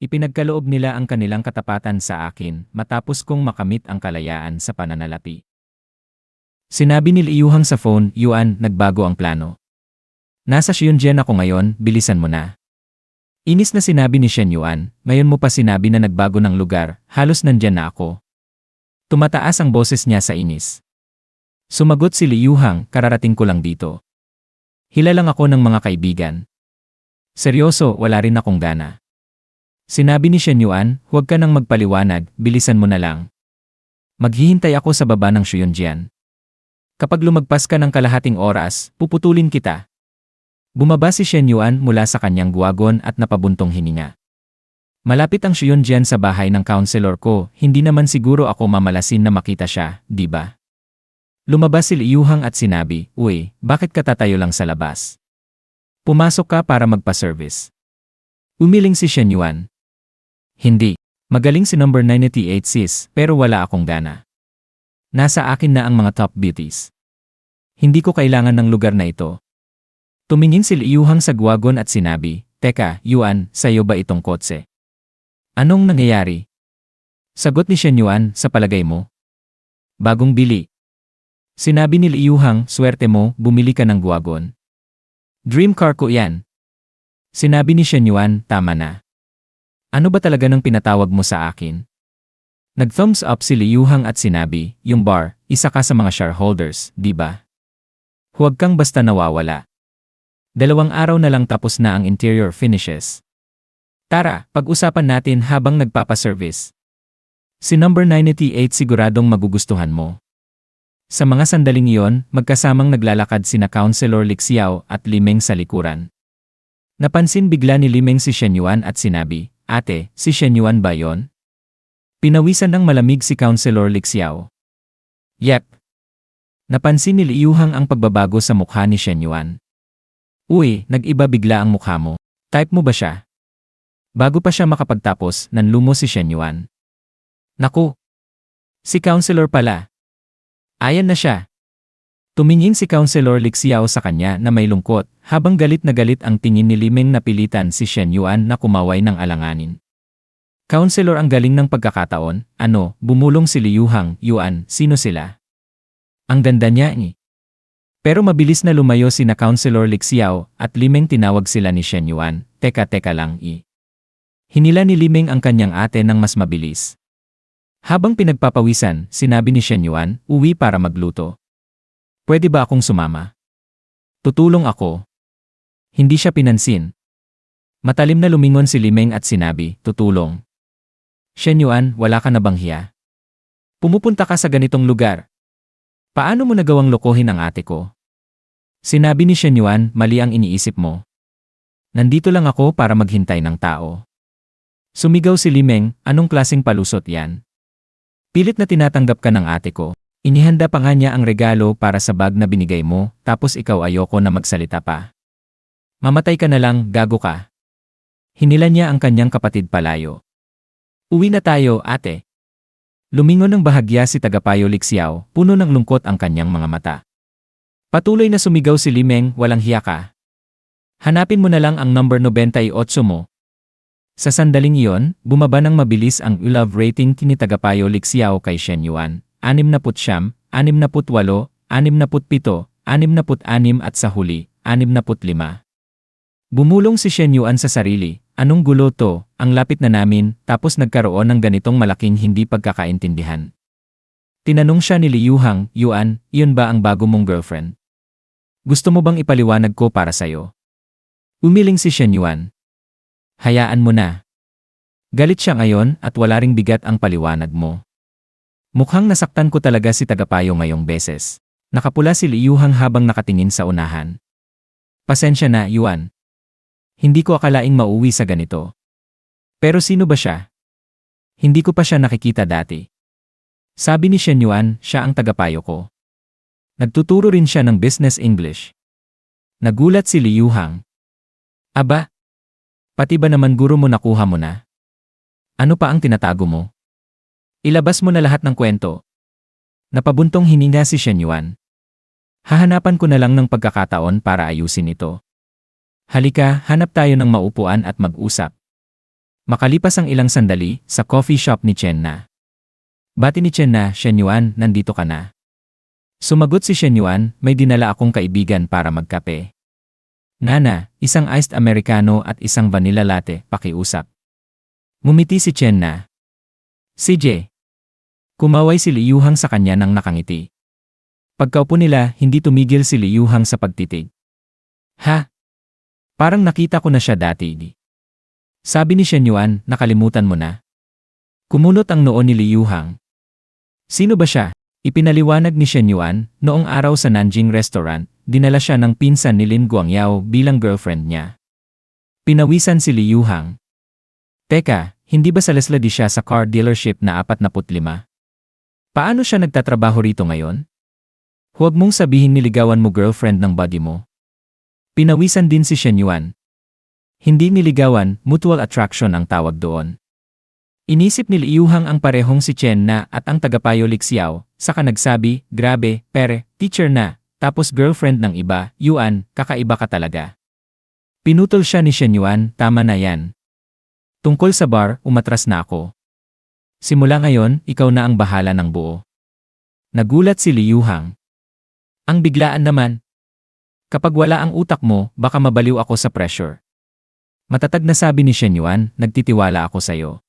Ipinagkaloob nila ang kanilang katapatan sa akin matapos kong makamit ang kalayaan sa pananalapi. Sinabi ni Liyuhang sa phone, Yuan, nagbago ang plano. Nasa Shiyunjian ako ngayon, bilisan mo na. Inis na sinabi ni Shen Yuan, ngayon mo pa sinabi na nagbago ng lugar, halos nandyan na ako. Tumataas ang boses niya sa inis. Sumagot si Liyuhang, kararating ko lang dito. Hila lang ako ng mga kaibigan. Seryoso, wala rin akong gana. Sinabi ni Shen Yuan, huwag ka nang magpaliwanag, bilisan mo na lang. Maghihintay ako sa baba ng Shuyunjian. Kapag lumagpas ka ng kalahating oras, puputulin kita. Bumaba si Shen Yuan mula sa kanyang guwagon at napabuntong hininga. Malapit ang Shuyunjian sa bahay ng counselor ko, hindi naman siguro ako mamalasin na makita siya, di ba? Lumabas si Liyuhang at sinabi, Uy, bakit ka tatayo lang sa labas? Pumasok ka para magpa-service. Umiling si Shen Yuan. Hindi. Magaling si number 98 sis, pero wala akong gana. Nasa akin na ang mga top beauties. Hindi ko kailangan ng lugar na ito. Tumingin si Liyuhang sa guwagon at sinabi, Teka, Yuan, sayo ba itong kotse? Anong nangyayari? Sagot ni Shen Yuan, sa palagay mo? Bagong bili. Sinabi ni Liyuhang, swerte mo, bumili ka ng guwagon. Dream car ko yan. Sinabi ni Shen Yuan, tama na. Ano ba talaga ng pinatawag mo sa akin? Nag-thumbs up si Liyuhang at sinabi, yung bar, isa ka sa mga shareholders, di ba? Huwag kang basta nawawala. Dalawang araw na lang tapos na ang interior finishes. Tara, pag-usapan natin habang nagpapaservice. Si number 98 siguradong magugustuhan mo. Sa mga sandaling iyon, magkasamang naglalakad sina Counselor Lixiao at Limeng sa likuran. Napansin bigla ni Limeng si Shen Yuan at sinabi, Ate, si Shen Yuan ba yon? Pinawisan ng malamig si Counselor Lixiao. Yep. Napansin ni Liyuhang ang pagbabago sa mukha ni Shen Yuan. Uy, nag-iba bigla ang mukha mo. Type mo ba siya? Bago pa siya makapagtapos, nanlumo si Shen Yuan. Naku! Si Counselor pala. Ayan na siya. Tumingin si Counselor Lixiao sa kanya na may lungkot, habang galit na galit ang tingin ni Limeng na pilitan si Shen Yuan na kumaway ng alanganin. Counselor ang galing ng pagkakataon, ano, bumulong si Liyuhang, Yuan, sino sila? Ang ganda niya ni. Pero mabilis na lumayo si na Counselor Lixiao at Limeng tinawag sila ni Shen Yuan, teka teka lang i. Hinila ni Limeng ang kanyang ate ng mas mabilis. Habang pinagpapawisan, sinabi ni Shen Yuan, uwi para magluto. Pwede ba akong sumama? Tutulong ako. Hindi siya pinansin. Matalim na lumingon si Limeng at sinabi, tutulong. Shen Yuan, wala ka na bang hiya? Pumupunta ka sa ganitong lugar. Paano mo nagawang lokohin ang ate ko? Sinabi ni Shen Yuan, mali ang iniisip mo. Nandito lang ako para maghintay ng tao. Sumigaw si Limeng, anong klaseng palusot yan? Pilit na tinatanggap ka ng ate ko. Inihanda pa nga niya ang regalo para sa bag na binigay mo, tapos ikaw ayoko na magsalita pa. Mamatay ka na lang, gago ka. Hinila niya ang kanyang kapatid palayo. Uwi na tayo, ate. Lumingon ng bahagya si Tagapayo Lixiao, puno ng lungkot ang kanyang mga mata. Patuloy na sumigaw si Limeng, walang hiya ka. Hanapin mo na lang ang number 98 mo. Sa sandaling iyon, bumaba ng mabilis ang love rating ni Tagapayo Lixiao kay Shen Yuan, 69, 68, 67, 66 at sa huli, 65. Bumulong si Shen Yuan sa sarili, anong gulo to, ang lapit na namin, tapos nagkaroon ng ganitong malaking hindi pagkakaintindihan. Tinanong siya ni Liyuhang, Yuan, iyon ba ang bago mong girlfriend? Gusto mo bang ipaliwanag ko para sayo? Umiling si Shen Yuan. Hayaan mo na. Galit siya ngayon at wala ring bigat ang paliwanag mo. Mukhang nasaktan ko talaga si Tagapayo ngayong beses. Nakapula si Liyuhang habang nakatingin sa unahan. Pasensya na, Yuan. Hindi ko akalaing mauwi sa ganito. Pero sino ba siya? Hindi ko pa siya nakikita dati. Sabi ni Shen Yuan, siya ang tagapayo ko. Nagtuturo rin siya ng business English. Nagulat si Liyuhang. Aba, pati ba naman guro mo nakuha mo na? Ano pa ang tinatago mo? Ilabas mo na lahat ng kwento. Napabuntong hininga si Shen Yuan. Hahanapan ko na lang ng pagkakataon para ayusin ito. Halika, hanap tayo ng maupuan at mag-usap. Makalipas ang ilang sandali, sa coffee shop ni Chen na. Bati ni Chen na, Shen Yuan, nandito ka na. Sumagot si Shen Yuan, may dinala akong kaibigan para magkape. Nana, isang iced americano at isang vanilla latte, pakiusap. Ngumiti si Chen na. CJ. Kumaway si Liyuhang sa kanya nang nakangiti. Pagkaupo nila, hindi tumigil si Liyuhang sa pagtitig. Ha? Parang nakita ko na siya dati. Di. Sabi ni Shen Yuan, nakalimutan mo na. Kumunot ang noo ni Liu Hang. Sino ba siya? Ipinaliwanag ni Shen Yuan, noong araw sa Nanjing restaurant, dinala siya ng pinsan ni Lin Guangyao bilang girlfriend niya. Pinawisan si Liu Hang. Teka, hindi ba salesladi siya sa car dealership na 45? Paano siya nagtatrabaho rito ngayon? Huwag mong sabihin niligawan mo girlfriend ng buddy mo. Pinawisan din si Shen Yuan. Hindi niligawan, mutual attraction ang tawag doon. Inisip ni Liuhang ang parehong si Chen na at ang tagapayo Lixiao, saka nagsabi, grabe, pere, teacher na, tapos girlfriend ng iba, Yuan, kakaiba ka talaga. Pinutol siya ni Shen Yuan, tama na yan. Tungkol sa bar, umatras na ako. Simula ngayon, ikaw na ang bahala ng buo. Nagulat si Liuhang. Ang biglaan naman. Kapag wala ang utak mo, baka mabaliw ako sa pressure. Matatag na sabi ni Shen Yuan, nagtitiwala ako sa'yo.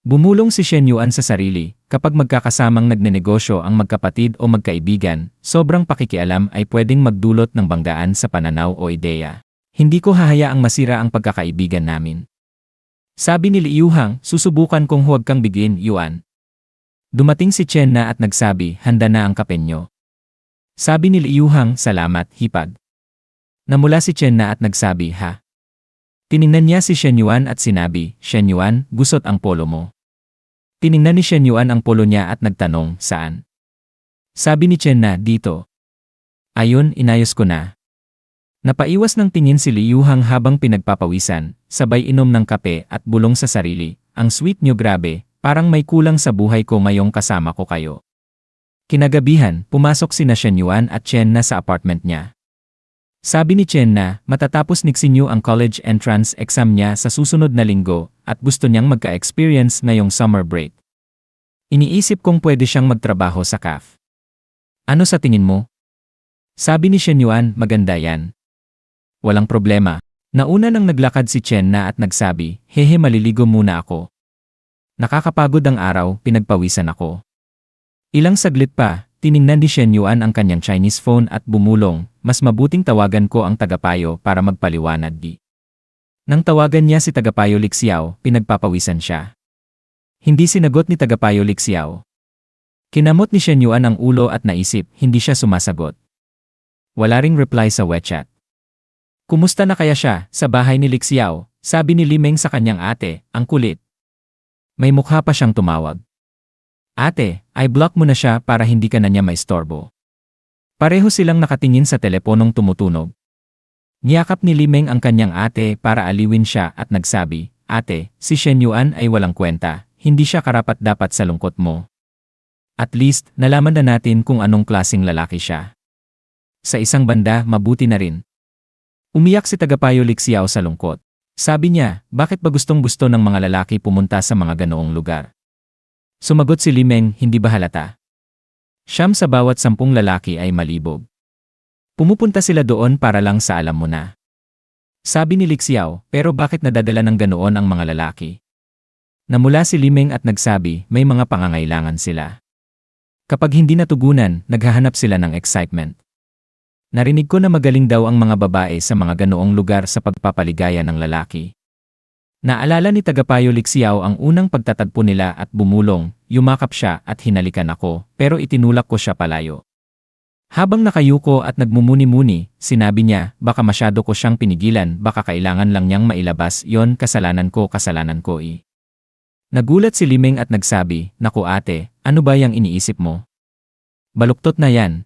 Bumulong si Shen Yuan sa sarili, kapag magkakasamang nagnenegosyo ang magkapatid o magkaibigan, sobrang pakikialam ay pwedeng magdulot ng banggaan sa pananaw o ideya. Hindi ko hahayaang masira ang pagkakaibigan namin. Sabi ni Liu Hang, susubukan kong huwag kang bigin, Yuan. Dumating si Chen na at nagsabi, handa na ang kape nyo. Sabi ni Liu Hang, salamat, hipag. Namula si Chen na at nagsabi, ha. Tiningnan niya si Shen Yuan at sinabi, Shen Yuan, gusot ang polo mo. Tiningnan ni Shen Yuan ang polo niya at nagtanong, saan? Sabi ni Chen na, dito. Ayun, inayos ko na. Napaiwas ng tingin si Liu Hang habang pinagpapawisan, sabay inom ng kape at bulong sa sarili, ang sweet nyo grabe, parang may kulang sa buhay ko ngayong kasama ko kayo. Kinagabihan, pumasok si Shen Yuan at Chen na sa apartment niya. Sabi ni Chen na matatapos niksinyo ang college entrance exam niya sa susunod na linggo at gusto niyang magka-experience ngayong summer break. Iniisip kong pwede siyang magtrabaho sa CAF. Ano sa tingin mo? Sabi ni Shen Yuan, maganda yan. Walang problema. Nauna nang naglakad si Chen na at nagsabi, hehe maliligo muna ako. Nakakapagod ang araw, pinagpawisan ako. Ilang saglit pa, tiningnan ni Shen Yuan ang kanyang Chinese phone at bumulong, mas mabuting tawagan ko ang tagapayo para magpaliwanag di. Nang tawagan niya si tagapayo Lixiao, pinagpapawisan siya. Hindi sinagot ni tagapayo Lixiao. Kinamot ni Shen Yuan ang ulo at naisip, hindi siya sumasagot. Wala ring reply sa WeChat. Kumusta na kaya siya sa bahay ni Lixiao? Sabi ni Limeng sa kanyang ate, ang kulit. May mukha pa siyang tumawag. Ate, I block mo na siya para hindi ka na niya maistorbo. Pareho silang nakatingin sa teleponong tumutunog. Niyakap ni Limeng ang kanyang ate para aliwin siya at nagsabi, Ate, si Shen Yuan ay walang kwenta, hindi siya karapat dapat sa lungkot mo. At least, nalaman na natin kung anong klasing lalaki siya. Sa isang banda, mabuti na rin. Umiyak si tagapayo Lixiao sa lungkot. Sabi niya, bakit ba gustong gusto ng mga lalaki pumunta sa mga ganoong lugar? Sumagot si Limeng, hindi ba halata? Siyam sa bawat sampung lalaki ay malibog. Pumupunta sila doon para lang sa alam mo na. Sabi ni Lixiao, pero bakit nadadala ng ganoon ang mga lalaki? Namula si Limeng at nagsabi, may mga pangangailangan sila. Kapag hindi natugunan, naghahanap sila ng excitement. Narinig ko na magaling daw ang mga babae sa mga ganoong lugar sa pagpapaligaya ng lalaki. Naalala ni Tagapayo Lixiao ang unang pagtatagpo nila at bumulong, yumakap siya at hinalikan ako, pero itinulak ko siya palayo. Habang nakayuko at nagmumuni-muni, sinabi niya, baka masyado ko siyang pinigilan, baka kailangan lang niyang mailabas, yon kasalanan ko, kasalanan ko i. Nagulat si Limeng at nagsabi, naku ate, ano ba yung iniisip mo? Baluktot na yan.